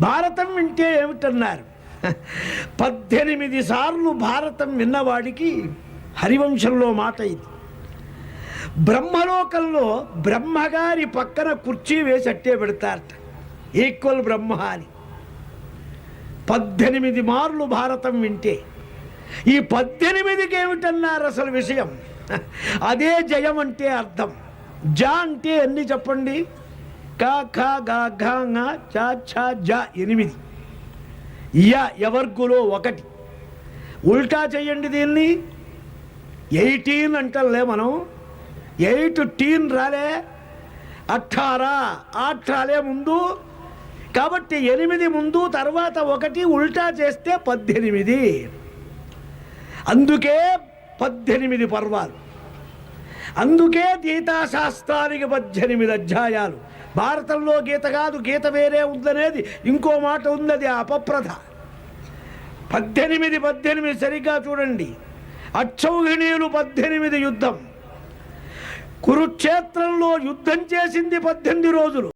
భారతం వింటే ఏమిటన్నారు? పద్దెనిమిది సార్లు భారతం విన్నవాడికి హరివంశంలో మాట ఇది. బ్రహ్మలోకంలో బ్రహ్మగారి పక్కన కుర్చీ వేసి అట్టే పెడతారట. ఈక్వల్ బ్రహ్మ అని. పద్దెనిమిది మార్లు భారతం వింటే. ఈ పద్దెనిమిదికి ఏమిటన్నారు అసలు విషయం? అదే జయం అంటే అర్థం. జా అంటే ఎన్ని చెప్పండి? కా ఖ గా ఘ ङ చ ఛ ఎనిమిది. య ఎవర్గులో ఒకటి. ఉల్టా చేయండి దీన్ని. ఎయిటీన్ అంటలే మనం. ఎయిట్ టీన్ రాలే. అఠారా ఆట్ రాలే ముందు. కాబట్టి ఎనిమిది ముందు తర్వాత ఒకటి ఉల్టా చేస్తే పద్దెనిమిది. అందుకే పద్దెనిమిది పర్వాలు. అందుకే గీతాశాస్త్రానికి పద్దెనిమిది అధ్యాయాలు. భారతంలో గీత కాదు గీత వేరే ఉందనేది ఇంకో మాట ఉంది అది అపప్రథ. పద్దెనిమిది పద్దెనిమిది సరిగ్గా చూడండి. అక్షౌహిణీయులు పద్దెనిమిది యుద్ధం. కురుక్షేత్రంలో యుద్ధం చేసింది పద్దెనిమిది రోజులు.